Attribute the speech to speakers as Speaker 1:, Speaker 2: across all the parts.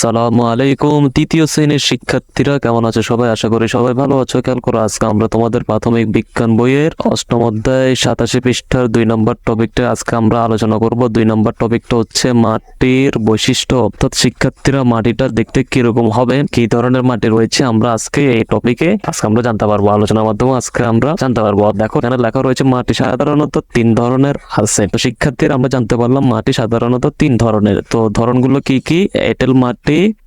Speaker 1: সালামু আলাইকুম, তৃতীয় শ্রেণির শিক্ষার্থীরা কেমন আছো সবাই? আশা করি সবাই ভালো আছো। খেয়াল করো, আজকে আমরা তোমাদের প্রাথমিক বিজ্ঞান বইয়ের অষ্টম অধ্যায় সাতাশি পৃষ্ঠার দুই নম্বর টপিকটা আজকে আমরা আলোচনা করব। দুই নম্বর টপিকটা হচ্ছে মাটির বৈশিষ্ট্য। অর্থাৎ শিক্ষার্থীরা মাটিটা দেখতে কীরকম হবে, কি ধরনের মাটি রয়েছে আমরা আজকে এই টপিকে আজকে আমরা জানতে পারব। আলোচনার মাধ্যমে আজকে আমরা জানতে পারব। দেখো, এখানে লেখা রয়েছে মাটি সাধারণত তিন ধরনের আছে। তো শিক্ষার্থীরা আমরা জানতে পারলাম মাটি সাধারণত তিন ধরনের। তো ধরনগুলো কি কি? এঁটেল মাটি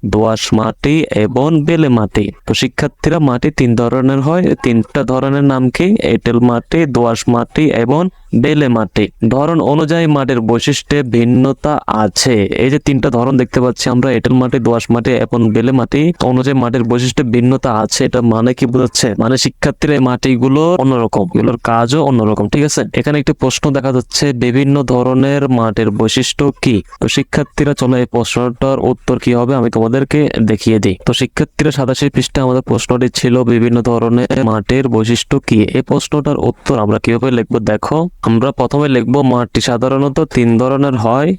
Speaker 1: দোআঁশ মাটি এবং বেলে মাটি। তো শিক্ষার্থীরা মাটি তিন ধরনের হয়। তিনটা ধরনের নাম কি? এঁটেল মাটি, দোআঁশ মাটি এবং বেলে মাটি ধরন অনুযায়ী মাটির বৈশিষ্ট্যে ভিন্নতা আছে। এই যে তিনটা ধরন দেখতে পাচ্ছি আমরা, এঁটেল মাটি দোআঁশ মাটি এবং বেলে মাটি অনুযায়ী মাটির বৈশিষ্ট্যে ভিন্নতা আছে, এটা মানে কি বোঝাচ্ছে? মানে শিক্ষার্থীরা মাটিগুলো অন্যরকম, এগুলোর কাজও অন্যরকম, ঠিক আছে? এখানে একটি প্রশ্ন দেখা যাচ্ছে, বিভিন্ন ধরনের মাটির বৈশিষ্ট্য কি? তো শিক্ষার্থীরা, চলো এই প্রশ্নটার উত্তর কি হবে, আমি তোমাদেরকে দেখিয়ে দিই। তো শিক্ষার্থীরা সাতাশি পৃষ্ঠে আমাদের প্রশ্নটি ছিল, বিভিন্ন ধরনের মাটির বৈশিষ্ট্য কি? এই প্রশ্নটার উত্তর আমরা কীভাবে লিখব, দেখো। আমরা প্রথমে লিখব মাটি সাধারণত তিন ধরনের হয়,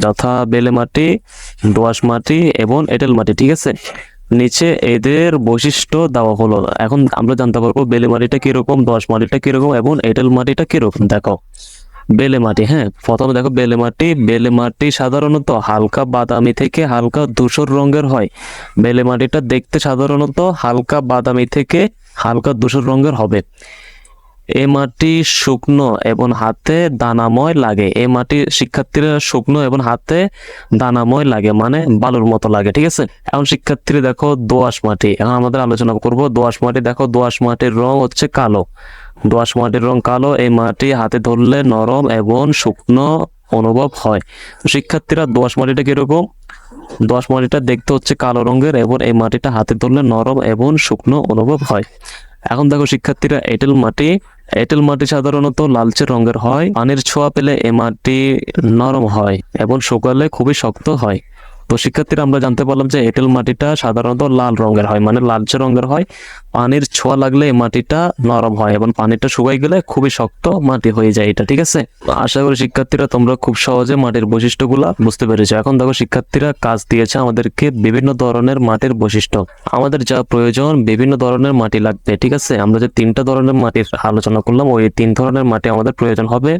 Speaker 1: যথা বেলে মাটি, দোআঁশ মাটি এবং এঁটেল মাটি, ঠিক আছে? নিচে এদের বৈশিষ্ট্য দেওয়া হলো। এখন আমরা জানতে পারব বেলে মাটিটা কীরকম, দোআঁশ মাটিটা কীরকম এবং এঁটেল মাটিটা কীরকম। দেখো, বেলে মাটি হ্যাঁ? প্রথমে দেখো বেলে মাটি। বেলে মাটি সাধারণত হালকা বাদামি থেকে হালকা ধূসর রঙের হয়। বেলে মাটিটা দেখতে সাধারণত হালকা বাদামি থেকে হালকা ধূসর রঙের হবে। এ মাটি শুকনো এবং হাতে দানাময় লাগে। এ মাটি শিক্ষার্থীরা শুকনো এবং হাতে দানাময় লাগে মানে বালুর মতো লাগে, ঠিক আছে? এখন শিক্ষার্থীরা দেখো দোআঁশ মাটি, এখন আমাদের আলোচনা করব দোআঁশ মাটি। দেখো দোআঁশ মাটির রং হচ্ছে কালো। দোআঁশ মাটির রং কালো, এই মাটি হাতে ধরলে নরম এবং শুকনো অনুভব হয়। শিক্ষার্থীরা দোআঁশ মাটিটা কীরকম? দোআঁশ মাটিটা দেখতে হচ্ছে কালো রঙের এবং এই মাটিটা হাতে ধরলে নরম এবং শুকনো অনুভব হয়। এখন দেখো শিক্ষার্থীরা এঁটেল মাটি এঁটেল মাটি সাধারণত লালচে রঙের হয়। পানির ছোঁয়া পেলে এ মাটি নরম হয় এবং শুকালে খুবই শক্ত হয়। তো শিক্ষার্থীরা আমরা জানতে পারলাম যে এঁটেল মাটিটা সাধারণত লাল রঙের হয় মানে লালচে রঙের হয়। পানির ছোঁয়া লাগলে মাটিটা নরম হয় এবং পানিটা শুকাই গেলে খুবই শক্ত মাটি হয়ে যায় এটা, ঠিক আছে? আশা করি শিক্ষার্থীরা তোমরা খুব সহজে মাটির বৈশিষ্ট্যগুলা বুঝতে পেরেছ। এখন দেখো শিক্ষার্থীরা কাজ দিয়েছে আমাদেরকে বিভিন্ন ধরনের মাটির বৈশিষ্ট্য। আমাদের যা প্রয়োজন বিভিন্ন ধরনের মাটি লাগবে, ঠিক আছে? আমরা যে তিনটা ধরনের মাটির আলোচনা করলাম, ওই তিন ধরনের মাটি আমাদের প্রয়োজন হবে।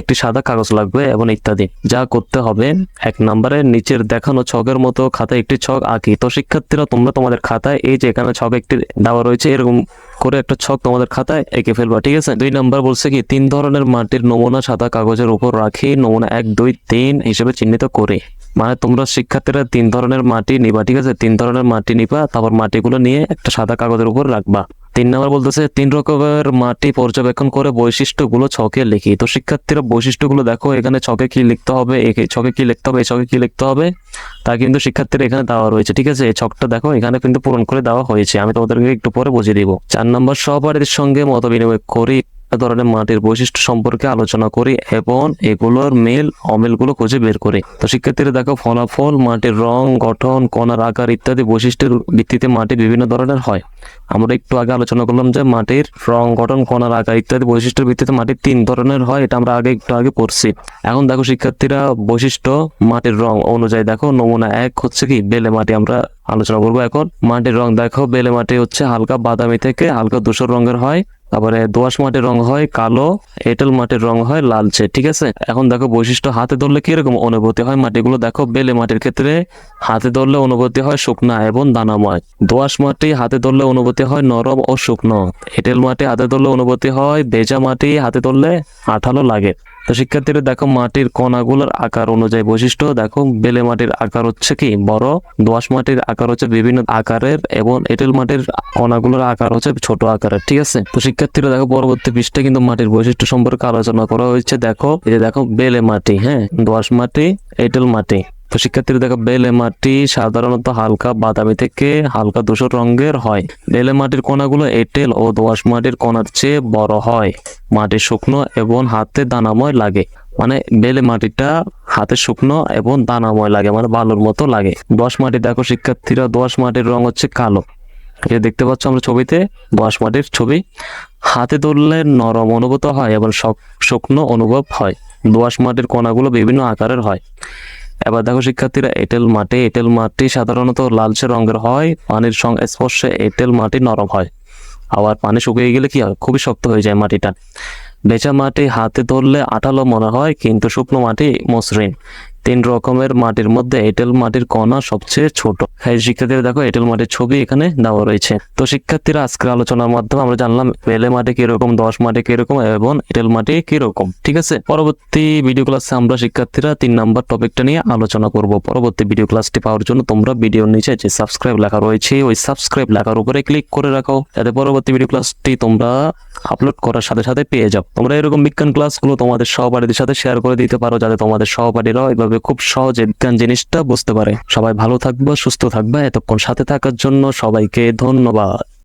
Speaker 1: একটি সাদা কাগজ লাগবে এবং ইত্যাদি। যা করতে হবে, এক নম্বরে নিচের দেখানো ছকের মতো খাতায় একটি ছক আঁকি। তো শিক্ষার্থীরা, তোমরা তোমাদের খাতায়, এই যে এখানে ছক একটি দেওয়া রয়েছে, এরকম করে একটা ছক তোমাদের খাতায় এঁকে ফেলবা, ঠিক আছে? দুই নাম্বার বলছে কি, তিন ধরনের মাটির নমুনা সাদা কাগজের উপর রাখি, নমুনা এক, দুই, তিন হিসেবে চিহ্নিত করে। মানে তোমরা শিক্ষার্থীরা তিন ধরনের মাটি নিবা, ঠিক আছে? তিন ধরনের মাটি নিবা, তারপর মাটিগুলো নিয়ে একটা সাদা কাগজের উপর রাখবা। তিন নম্বর বলতেছে, তিন রকমের মাটি পর্যবেক্ষণ করে বৈশিষ্ট্যগুলো ছকে লিখি। তো শিক্ষার্থীরা বৈশিষ্ট্যগুলো দেখো, এখানে ছকে কি লিখতে হবে ছকে কি লিখতে হবে এই ছকে কি লিখতে হবে, তা কিন্তু শিক্ষার্থীরা এখানে দেওয়া রয়েছে, ঠিক আছে? এই ছকটা দেখো, এখানে কিন্তু পূরণ করে দেওয়া হয়েছে। আমি তোমাদেরকে একটু পরে বুঝিয়ে দিব। চার নম্বর সহপাঠীদের সঙ্গে মত বিনিময় করি। ধরনের মাটির বৈশিষ্ট্য সম্পর্কে আলোচনা করি এবং এগুলোর মেল অমিলগুলো খুঁজে বের করি। তো শিক্ষার্থীরা দেখো, ফলাফল, মাটির রং, গঠন, কণার আকার ইত্যাদি বৈশিষ্ট্যের ভিত্তিতে মাটি বিভিন্ন ধরনের হয়। আমরা একটু আগে আলোচনা করলাম যে মাটির রং, গঠন, কণার আকার ইত্যাদি বৈশিষ্ট্যের ভিত্তিতে মাটি তিন ধরনের হয়, এটা আমরা আগে একটু আগে পড়ছি। এখন দেখো শিক্ষার্থীরা বৈশিষ্ট্য, মাটির রং অনুযায়ী দেখো, নমুনা এক হচ্ছে কি, বেলে মাটি আমরা আলোচনা করব এখন। মাটির রং দেখো, বেলে মাটি হচ্ছে হালকা বাদামি থেকে হালকা ধূসর রঙের হয়। তারপরে দোয়াশ মাটির রং হয় কালো, এঁটেল মাটির রং হয় লালচে, ঠিক আছে? এখন দেখো বৈশিষ্ট্য, হাতে ধরলে কীরকম অনুভূতি হয় মাটিগুলো? দেখো, বেলে মাটির ক্ষেত্রে হাতে ধরলে অনুভূতি হয় শুকনা এবং দানাময়। দোয়াশ মাটি হাতে ধরলে অনুভূতি হয় নরম ও শুকনো। এঁটেল মাটি হাতে ধরলে অনুভূতি হয় বেজা মাটি হাতে ধরলে আঠালো লাগে। তো শিক্ষার্থীরা, দেখো মাটির কণাগুলোর আকার অনুযায়ী বৈশিষ্ট্য, দেখো বেলে মাটির আকার হচ্ছে কি বড়, দোআঁশ মাটির আকার হচ্ছে বিভিন্ন আকারের এবং এঁটেল মাটির কণাগুলোর আকার হচ্ছে ছোট আকারের, ঠিক আছে? তো শিক্ষার্থীরা, দেখো পরবর্তী পৃষ্ঠে কিন্তু মাটির বৈশিষ্ট্য সম্পর্কে আলোচনা করা হয়েছে, দেখো, এই যে দেখো বেলে মাটি হ্যাঁ দোআঁশ মাটি, এঁটেল মাটি। তো শিক্ষার্থীরা দেখো, বেলে মাটি সাধারণত হালকা বাদামি থেকে হালকা ধূসর রঙের হয়। বেলে মাটির কণাগুলো এঁটেল ও দোআঁশ মাটির কণার চেয়ে বড় হয়। মাটি শুকনো এবং হাতে দানাময় লাগে। মানে বেলে মাটিটা হাতে শুকনো এবং দানাময় লাগে মানে বালুর মতো লাগে। দোআঁশ মাটি দেখো শিক্ষার্থীরা, দোআঁশ মাটির রং হচ্ছে কালো। যে দেখতে পাচ্ছ আমরা ছবিতে, দোআঁশ মাটির ছবি। হাতে ধরলে নরম অনুভূত হয় এবং শক- শুকনো অনুভব হয়। দোআঁশ মাটির কণাগুলো বিভিন্ন আকারের হয়। এবার দেখো শিক্ষার্থীরা, এঁটেল মাটি এঁটেল মাটি সাধারণত লালচে রঙের হয়, পানির সংস্পর্শে এঁটেল মাটি নরম হয়। আবার পানি শুকিয়ে গেলে কি হয়? খুবই শক্ত হয়ে যায় মাটিটা। বেচা মাটি হাতে ধরলে আঠালো মনে হয়, কিন্তু শুকনো মাটি মসৃণ। তিন রকমের মাটির মধ্যে এঁটেল মাটির কণা সবচেয়ে ছোট। হ্যাঁ শিক্ষার্থীরা দেখো, এঁটেল মাটির ছবি এখানে দেওয়া রয়েছে। তো শিক্ষার্থীরা আজকের আলোচনার মাধ্যমে আমরা জানলাম বেলে মাটি কীরকম, দশ মাটি কীরকম এবং এঁটেল মাটি কীরকম, ঠিক আছে? পরবর্তী ভিডিও ক্লাসে আমরা শিক্ষার্থীরা তিন নাম্বার টপিকটা নিয়ে আলোচনা করব। পরবর্তী ভিডিও ক্লাসটি পাওয়ার জন্য তোমরা ভিডিওর নিচে যে সাবস্ক্রাইব লেখা রয়েছে, ওই সাবস্ক্রাইব লেখার উপরে ক্লিক করে রাখো। যাতে পরবর্তী ভিডিও ক্লাসটি তোমরা আপলোড করার সাথে সাথে পেয়ে যাও। তোমরা এরকম বিজ্ঞান ক্লাসগুলো তোমাদের সহপাঠীদের সাথে শেয়ার করে দিতে পারো, যাতে তোমাদের সহপাঠীরাও এভাবে খুব সহজে বিজ্ঞান জিনিসটা বুঝতে পারে। সবাই ভালো থাকবে, সুস্থ থাকবে, এতক্ষণ সাথে থাকার জন্য সবাইকে ধন্যবাদ।